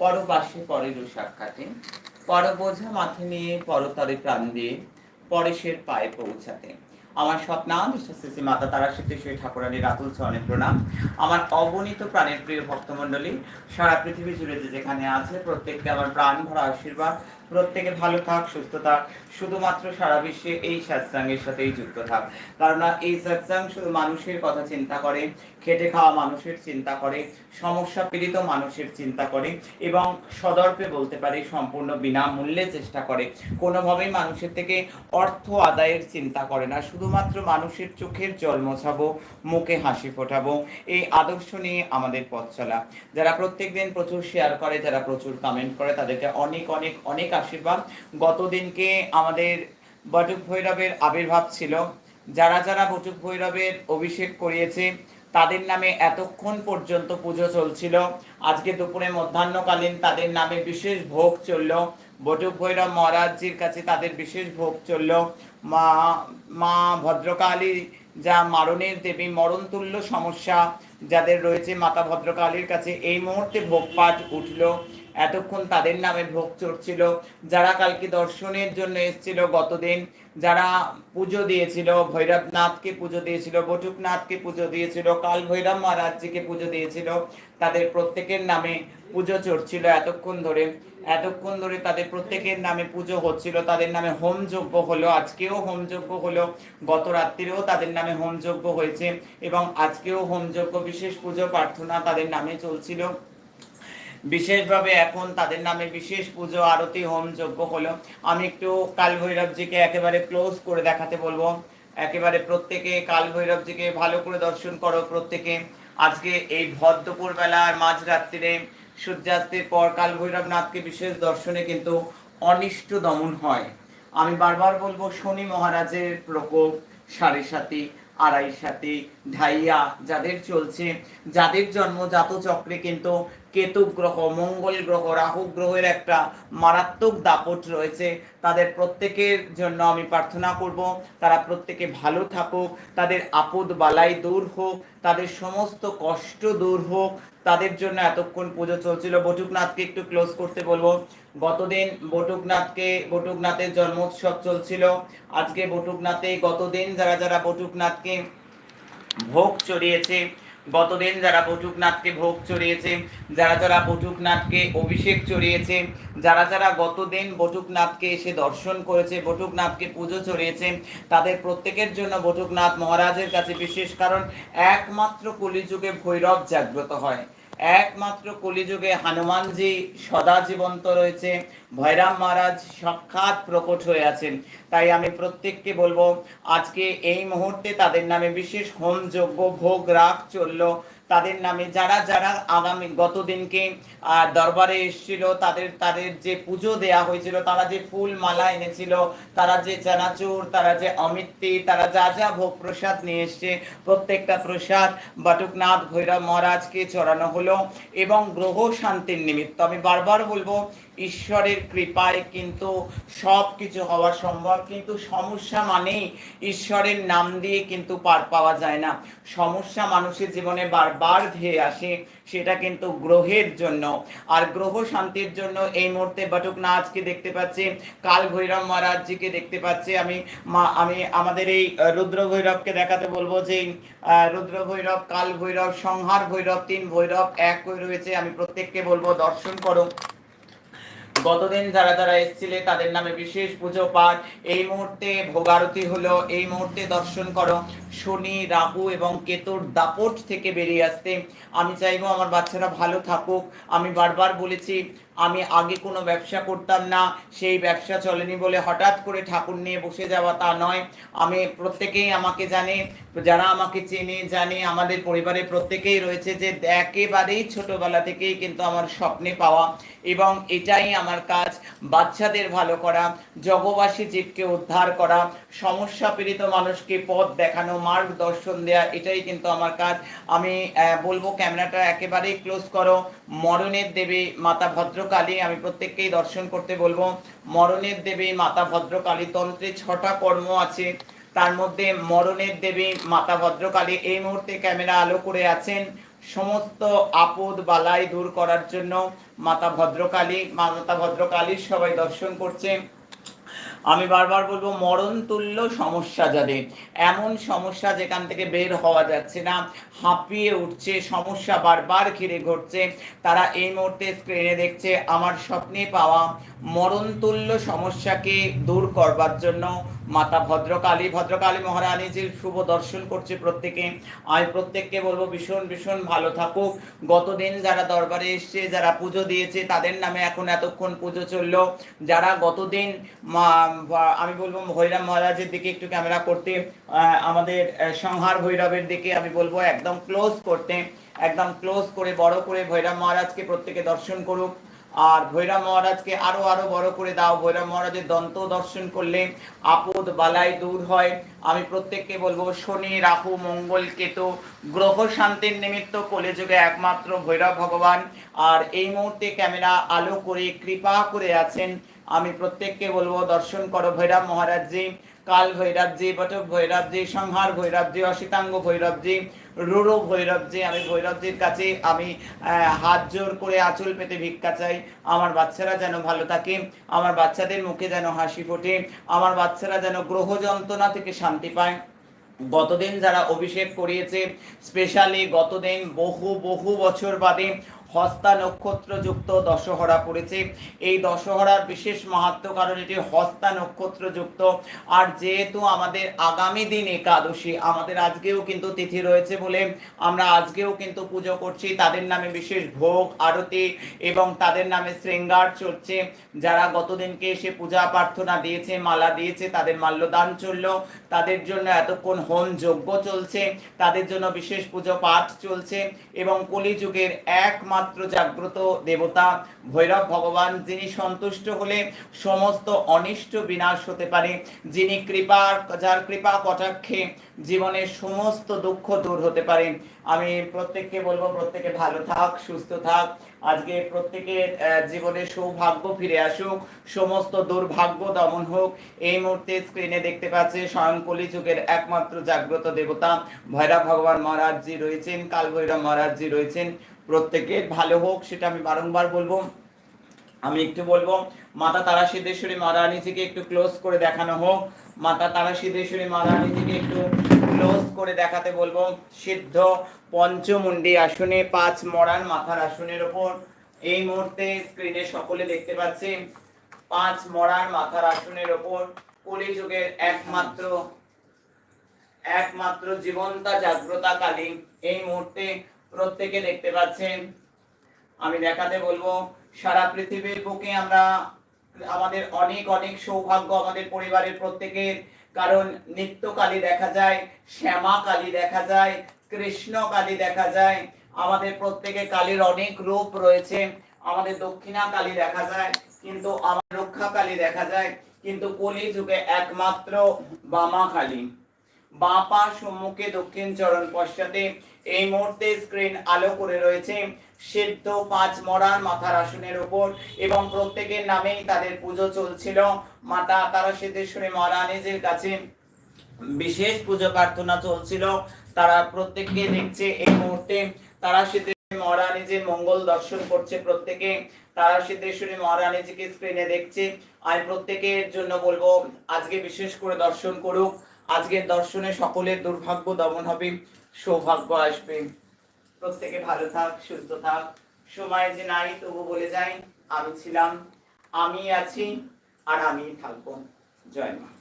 পরবাসে পরেরও সাক্ষাতে পর বোঝা মাথে নিয়ে পরতরে প্রাণ দিয়ে পরেশের পায়ে পৌঁছাতে। আমার স্বপ্নাম শ্রী মাতা তারা সিদ্ধেশ্বরী ঠাকুরানী রাতুল চরণে প্রণাম। আমার অগণিত প্রাণের প্রিয় ভক্তমণ্ডলী, সারা পৃথিবী জুড়ে যে যেখানে আছে, প্রত্যেককে আমার প্রাণ ভরা আশীর্বাদ। প্রত্যেকে ভালো থাক, সুস্থ থাক। শুধুমাত্র সারা বিশ্বে এই সৎসঙ্গের সাথেই যুক্ত থাক। কারণ এই সৎসঙ্গ শুধু মানুষের কথা চিন্তা করে, খেটে খাওয়া মানুষের চিন্তা করে, সমস্যা পীড়িত মানুষের চিন্তা করে এবং সদর্পে বলতে পারে সম্পূর্ণ বিনামূল্যে চেষ্টা করে। কোনোভাবেই মানুষের থেকে অর্থ আদায়ের চিন্তা করে না। শুধুমাত্র মানুষের চোখের জল মোছাবো, মুখে হাসি ফোটাবো, এই আদর্শ নিয়ে আমাদের পথ চলা। যারা প্রত্যেক দিন প্রচুর শেয়ার করে, যারা প্রচুর কমেন্ট করে, তাদেরকে অনেক অনেক অনেক আশীর্বাদ। গতদিনকে আমাদের বটুক ভৈরবের আবির্ভাব ছিল। যারা যারা বটুক ভৈরবের অভিষেক করিয়েছে, তাদের নামে এতক্ষণ পর্যন্ত পুজো চলছিল। আজকে দুপুরে মধ্যাহ্নকালীন তাদের নামে বিশেষ ভোগ চলল। বটুক ভৈরব মহারাজজির কাছে তাদের বিশেষ ভোগ চলল। মা মা ভদ্রকালী যা মারণের দেবী, মরণতুল্য সমস্যা যাদের রয়েছে, মাতা ভদ্রকালীর কাছে এই মুহূর্তে ভোগ পাঠ উঠল। এতক্ষণ তাদের নামে ভোগ চড়ছিল, যারা কালকে দর্শনের জন্য এসেছিল গতদিন, যারা পুজো দিয়েছিল, ভৈরবনাথকে পুজো দিয়েছিল, বটুকনাথকে পুজো দিয়েছিল কাল ভৈরব মহারাজজিকে পুজো দিয়েছিল, তাদের প্রত্যেকের নামে পুজো চড়ছিল এতক্ষণ ধরে। এতক্ষণ ধরে তাদের প্রত্যেকের নামে পুজো হচ্ছিল, তাদের নামে হোম যজ্ঞ হলো, আজকেও হোম যজ্ঞ হলো, গত রাত্রিরেও তাদের নামে হোম যজ্ঞ হয়েছে এবং আজকেও হোম যজ্ঞ বিশেষ পুজো প্রার্থনা তাদের নামে চলছিল। বিশেষভাবে এখন তাদের নামে বিশেষ পুজো, আরতি, হোম যজ্ঞ হলো। আমি একটু কাল ভৈরবজিকে একেবারে ক্লোজ করে দেখাতে বলব। একেবারে প্রত্যেকে কাল ভৈরবজিকে ভালো করে দর্শন করো প্রত্যেকে। আজকে এই বেলার মাঝরাত্রিরে সূর্যাস্তের পর কাল ভৈরবনাথকে বিশেষ দর্শনে কিন্তু অনিষ্ট দমন হয়। আমি বারবার বলব, শনি মহারাজের প্রকোপ সাড়ে সাতি আড়াই সাতি ঢাইয়া যাদের চলছে, যাদের জন্ম জাত চক্রে কিন্তু কেতু গ্রহ, মঙ্গল গ্রহ, রাহু গ্রহের একটা মারাত্মক দাপট রয়েছে। তাদের প্রত্যেকের জন্য আমি প্রার্থনা করব, তারা প্রত্যেকে ভালো থাকুক, তাদের আপদ বালাই দূর হোক, তাদের সমস্ত কষ্ট দূর হোক। তাদের জন্য এতক্ষণ পুজো চলছিল। বটুকনাথকে একটু ক্লোজ করতে বলব। গতদিন বটুকনাথকে, বটুকনাথের জন্মোৎসব চলছিল। আজকে বটুকনাথে গতদিন যারা যারা বটুকনাথকে ভোগ চড়িয়েছে, গতদিন যারা বটুকনাথকে ভোগ চড়িয়েছে, যারা যারা বটুকনাথকে অভিষেক চড়িয়েছে, যারা যারা গতদিন বটুকনাথকে এসে দর্শন করেছে, বটুকনাথকে পুজো চড়িয়েছে, তাদের প্রত্যেকের জন্য বটুকনাথ মহারাজের কাছে বিশেষ কারণ, একমাত্র কলিযুগে ভৈরব জাগ্রত হয়। একমাত্র কলিযুগে হনুমানজি সদা জীবন্ত রয়েছে। ভৈরাম মহারাজ সাক্ষাৎ প্রকট হয়ে আছেন। তাই আমি প্রত্যেককে বলব, আজকে এই মুহূর্তে তাদের নামে বিশেষ হোম যজ্ঞ, ভোগ, রাগ চলল। তাদের নামে যারা যারা আগামী গত দিনকে দরবারে এসেছিল, তাদের তাদের যে পুজো দেয়া হয়েছিল, তারা যে ফুল মালা এনেছিল, তারা যে চানাচুর, তারা যে অমিত্তি, তারা যা যা ভোগ প্রসাদ নিয়ে এসছে, প্রত্যেকটা প্রসাদ বাটুকনাথ ভৈরব মহারাজকে চড়ানো হলো এবং গ্রহ শান্তির নিমিত্ত। আমি বারবার বলব, ঈশ্বরের কৃপায় কিন্তু সব কিছু হওয়া সম্ভব, কিন্তু সমস্যা মানেই ঈশ্বরের নাম দিয়ে কিন্তু পার পাওয়া যায় না। সমস্যা মানুষের জীবনে বারবার ধেয়ে আসে, সেটা কিন্তু গ্রহের জন্য। আর গ্রহ শান্তির জন্য এই মুহূর্তে বটুকনাথকে দেখতে পাচ্ছি কাল ভৈরব মহারাজজিকে দেখতে পাচ্ছি। আমি মা- আমি আমাদের এই রুদ্র ভৈরবকে দেখাতে বলব যে রুদ্র ভৈরব কাল ভৈরব সংহার ভৈরব, তিন ভৈরব এক হয়ে রয়েছে। আমি প্রত্যেককে বলব দর্শন করো। গতদিন যারা যারা এসেছিলে, তাদের নামে বিশেষ পুজো পাঠ। এই মুহূর্তে ভোগারতি হলো, এই মুহূর্তে দর্শন করো। শনি, রাহু এবং কেতুর দাপট থেকে বেরিয়ে আসতে। আমি চাইব আমার বাচ্চারা ভালো থাকুক। আমি বারবার বলেছি, আমি আগে কোনো ব্যবসা করতাম না, সেই ব্যবসা চলেনি বলে হঠাৎ করে ঠাকুর নিয়ে বসে যাওয়া তা নয়। আমি প্রত্যেকেই আমাকে জানে, যারা আমাকে চেনে, জানে, আমাদের পরিবারে প্রত্যেকেই রয়েছে যে একেবারেই ছোটবেলা থেকেই কিন্তু আমার স্বপ্নে পাওয়া এবং এটাই আমার কাজ, বাচ্চাদের ভালো করা, জগবাসী জীবকে উদ্ধার করা সমস্যা পীড়িত মানুষকে পথ দেখানো মার্গদর্শন দেয়া, এটাই কিন্তু আমার কাজ। আমি বলব ক্যামেরাটা একেবারেই ক্লোজ করো। মরণের দেবী মাতা ভদ্রকালী, আমি প্রত্যেককেই দর্শন করতে বলব। মরণের দেবী মাতা ভদ্রকালী, তন্ত্রে ছটা কর্ম আছে। তার মধ্যে মরণের দেবী মাতা ভদ্রকালী, এই মুহূর্তে ক্যামেরা আলো করে আছেন। সমস্ত আপদ বালাই দূর করার জন্য মাতা ভদ্রকালী মাতা ভদ্রকালীর সবাই দর্শন করছে। আমি বারবার বলব, মরণ তুল্য সমস্যা যাদের। এমন সমস্যা যেখান থেকে বের হওয়া যাচ্ছে না, হাঁপিয়ে উঠছে, সমস্যা বারবার ঘিরে ঘটছে। তারা এই মুহূর্তে স্ক্রিনে দেখছে আমার স্বপ্নে পাওয়া মরণ তুল্য সমস্যাকে দূর করবার জন্য মাতা ভদ্রকালী ভদ্রকালী মহারানীজির শুভ দর্শন করছে প্রত্যেকে। আমি প্রত্যেককে বলব, ভীষণ ভীষণ ভালো থাকুক। গতদিন যারা দরবারে এসছে, যারা পুজো দিয়েছে, তাদের নামে এখন এতক্ষণ পুজো চলল। যারা গতদিন আমি বলব, ভৈরব মহারাজের দিকে একটু ক্যামেরা করতে আমাদের সংহার ভৈরবের দিকে আমি বলব, একদম ক্লোজ করতে, একদম ক্লোজ করে, বড় করে ভৈরব মহারাজকে প্রত্যেকে দর্শন করুক। আর ভৈরব মহারাজকে আরও আরও বড় করে দাও। ভৈরব মহারাজের দন্ত দর্শন করলে আপদ বালাই দূর হয়। আমি প্রত্যেককে বলব, শনি, রাহু, মঙ্গল, কেতু, গ্রহ শান্তির নিমিত্ত কলেযুগে একমাত্র ভৈরব ভগবান। আর এই মুহূর্তে ক্যামেরা আলো করে, কৃপা করে আছেন। আমি প্রত্যেককে বলব, দর্শন করো ভৈরব মহারাজজি। কাল ভৈরবজি, বটক ভৈরবজি, সংহার ভৈরবজি অসিতাঙ্গ ভৈরবজি। রুরু ভৈরবজি, আমি ভৈরবজির কাছে আমি হাত জোর করে আঁচল পেতে ভিক্ষা চাই। আমার বাচ্চারা যেন ভালো থাকে, আমার বাচ্চাদের মুখে যেন হাসি ফোটে, আমার বাচ্চারা যেন গ্রহ যন্ত্রণা থেকে শান্তি পায়। গতদিন যারা অভিষেক করিয়েছে স্পেশালি গতদিন বহু বহু বছর বাদে হস্তা নক্ষত্র যুক্ত দশহরা পড়েছে। এই দশহরার বিশেষ মাহাত্ম কারণ এটি হস্তা নক্ষত্র যুক্ত আর যেহেতু আমাদের আগামী দিন একাদশী, আমাদের আজকেও কিন্তু তিথি রয়েছে বলে আমরা আজকেও কিন্তু পুজো করছি। তাদের নামে বিশেষ ভোগ, আরতি এবং তাদের নামে শৃঙ্গার চলছে। যারা গতদিনকে এসে পূজা প্রার্থনা দিয়েছে, মালা দিয়েছে, তাদের মাল্যদান চলল। তাদের জন্য এতক্ষণ হোম যজ্ঞ চলছে। তাদের জন্য বিশেষ পুজো পাঠ চলছে এবং কলিযুগের একমাত্র জাগ্রত দেবতা। ভৈরব ভগবান যিনি সন্তুষ্ট হলে সমস্ত অনিষ্ট বিনাশ হতে পারে, যিনি কৃপা, যার কৃপা কটাক্ষে জীবনের সমস্ত দুঃখ দূর হতে পারে। আমি প্রত্যেককে বলব, প্রত্যেকে ভালো থাক, সুস্থ থাক। আজকে প্রত্যেকের জীবনে সৌভাগ্য ফিরে আসুক, সমস্ত দুর্ভাগ্য দমন হোক। এই মুহূর্তে স্ক্রিনে দেখতে পাচ্ছে স্বয়ং কলিযুগের একমাত্র জাগ্রত দেবতা। ভৈরব ভগবান মহারাজজি রয়েছেন কাল ভৈরব মহারাজজি রয়েছেন। প্রত্যেকের ভালো হোক, সেটা আমি বারংবার বলব। আমি একটু বলব, মাতা তারা সিদ্ধেশ্বরী মহারানীজিকে একটু ক্লোজ করে দেখানো হোক। মাতা তারা সিদ্ধেশ্বরী মহারানীজিকে একটু ক্লোজ করে দেখাতে বলব। সিদ্ধ পঞ্চমুন্ডি আসনে পাঁচ মরান মাথার আসনের ওপর। এই মুহূর্তে স্ক্রিনে সকলে দেখতে পাচ্ছি পাঁচ মরার মাথার আসনের ওপর। কলিযুগের একমাত্র একমাত্র জীবন্তা জাগ্রতা কালী এই মুহূর্তে প্রত্যেকে দেখতে পাচ্ছেন। আমি দেখাতে বলব, সারা পৃথিবীর বুকে আমরা আমাদের অনেক অনেক সৌভাগ্য আমাদের পরিবারের প্রত্যেকের। কারণ নিত্য কালী দেখা যায়, শ্যামা কালী দেখা যায়, কৃষ্ণ কালী দেখা যায়। আমাদের প্রত্যেকে কালীর অনেক রূপ রয়েছে। আমাদের দক্ষিণা কালী দেখা যায়, কিন্তু আমার রক্ষা কালী দেখা যায়, কিন্তু কলি যুগে একমাত্র বামা কালী। বাঁ পা সম্মুখে দক্ষিণ চরণ পশ্চাতে এই মুহূর্তে স্ক্রিন আলো করে রয়েছে। সিদ্ধ পাঁচ মরার মাথার আসনের উপর এবং প্রত্যেকের নামেই তাদের পুজো চলছিল। মাতা তারা সিদ্ধেশ্বরী মহারানীজির কাছে বিশেষ পুজো প্রার্থনা চলছিল। তারা প্রত্যেককে দেখছে এই মুহূর্তে তারা সিদ্ধেশ্বরী মহারানীজির মঙ্গল দর্শন করছে প্রত্যেকে। তারা সিদ্ধেশ্বরী মহারানীজিকে স্ক্রিনে দেখছে। আমি প্রত্যেকের জন্য বলব, আজকে বিশেষ করে দর্শন করুক। আজকের দর্শনে সকলের দুর্ভাগ্য দমন হবে, সৌভাগ্য আসবে। প্রত্যেকে ভালো থাক, সুস্থ থাক। সময় যে নাই, তবু বলে যাই, আমি ছিলাম আমি আছি, আর আমি থাকব। জয় মা।